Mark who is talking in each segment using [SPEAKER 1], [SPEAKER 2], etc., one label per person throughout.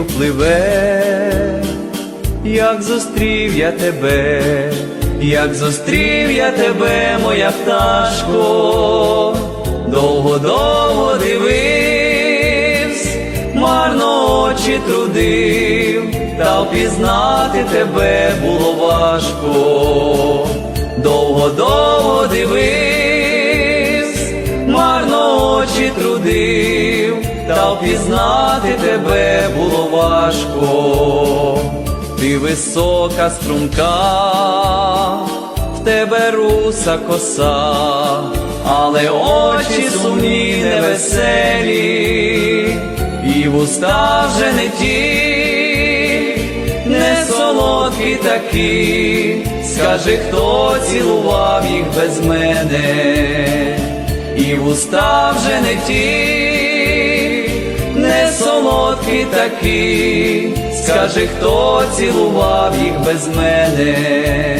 [SPEAKER 1] рікою пливе, як зустрів я тебе, як зустрів я тебе, моя пташко, довго-довго дивився, марно очі трудив, та впізнати тебе було важко, довго-довго дивився, марно очі трудив, та впізнати тебе було важко, ти висока струмка, в тебе руса коса, але очі сумні невеселі, і вуста вже не ті, не солодкі такі, скажи, хто цілував їх без мене, і вуста вже не ті, солодкі такі, скажи, хто цілував їх без мене.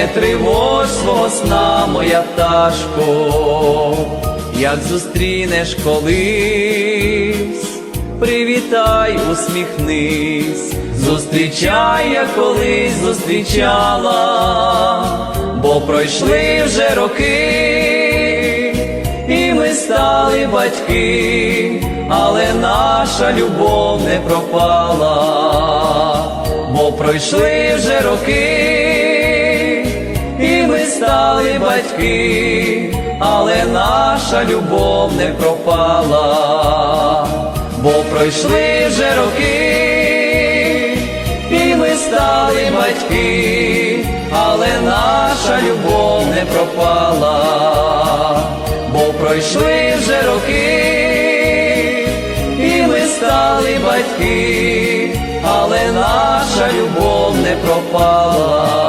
[SPEAKER 1] не тривож свого сна, моя пташко, як зустрінеш колись, привітай, усміхнись, зустрічай, як колись зустрічала, бо пройшли вже роки, і ми стали батьки, але наша любов не пропала, бо пройшли вже роки стали батьки, але наша любов не пропала, бо пройшли вже роки, і ми стали батьки, але наша любов не пропала, бо пройшли вже роки, і ми стали батьки, але наша любов не пропала.